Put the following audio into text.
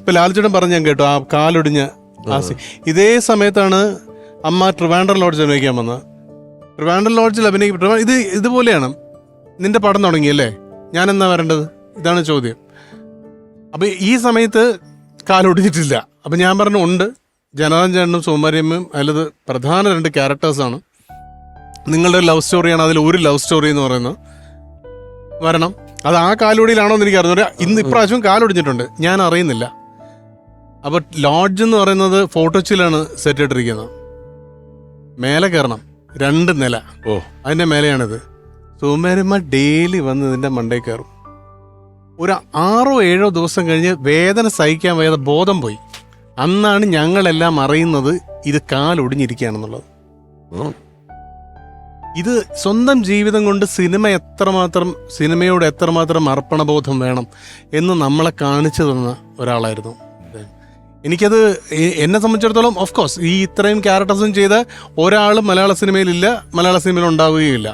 ഇപ്പൊ ലാൽച്ചേട്ടൻ പറഞ്ഞു ഞാൻ കേട്ടോ ആ കാലൊടിഞ്ഞ ആ സീൻ ഇതേ സമയത്താണ് അമ്മ ട്രിവാൻഡർ ലോഡ്ജിൽ അഭിനയിക്കാൻ വന്നത്. ട്രിവാൻഡർ ലോഡ്ജിൽ അഭിനയിക്കും ഇത് ഇതുപോലെയാണ്. നിന്റെ പടം തുടങ്ങിയല്ലേ ഞാൻ എന്നാ വരേണ്ടത്? ഇതാണ് ചോദ്യം. അപ്പൊ ഈ സമയത്ത് കാലൊടിഞ്ഞിട്ടില്ല. അപ്പൊ ഞാൻ പറഞ്ഞു ഉണ്ട്. ജനാർദ്ദൻ ചേട്ടനും സോമാരിയമ്മയും അതിലത് പ്രധാന രണ്ട് ക്യാരക്ടേഴ്സാണ് നിങ്ങളുടെ ലവ് സ്റ്റോറിയാണ് അതിൽ ഒരു ലവ് സ്റ്റോറി എന്ന് പറയുന്നത്. വരണം. അത് ആ കാലൊടിയിലാണോ എന്ന് എനിക്ക് അറിഞ്ഞു ഇന്ന് ഇപ്രാവശ്യം കാലൊടിഞ്ഞിട്ടുണ്ട്. ഞാൻ അറിയുന്നില്ല. അപ്പൊ ലോഡ്ജ് എന്ന് പറയുന്നത് ഫോട്ടോച്ചിലാണ് സെറ്റ് ഇട്ടിരിക്കുന്നത് മേലെ കയറണം. രണ്ട് നില. ഓ. അതിന്റെ മേലെയാണിത്. സുമരമ്മ ഡെയിലി വന്ന് ഇതിന്റെ മണ്ടേ കയറും. ഒരു ആറോ ഏഴോ ദിവസം കഴിഞ്ഞ് വേദന സഹിക്കാൻ വയ്യാതെ ബോധം പോയി. അന്നാണ് ഞങ്ങളെല്ലാം അറിയുന്നത് ഇത് കാലൊടിഞ്ഞിരിക്കുകയാണെന്നുള്ളത്. ഇത് സ്വന്തം ജീവിതം കൊണ്ട് സിനിമ എത്രമാത്രം സിനിമയോട് എത്രമാത്രം അർപ്പണബോധം വേണം എന്ന് നമ്മളെ കാണിച്ചു തന്ന ഒരാളായിരുന്നു. എനിക്കത് എന്നെ സംബന്ധിച്ചിടത്തോളം ഓഫ് കോഴ്സ് ഈ ഇത്രയും ക്യാരക്ടേഴ്സും ചെയ്ത ഒരാളും മലയാള സിനിമയിലില്ല മലയാള സിനിമയിൽ ഉണ്ടാവുകയില്ല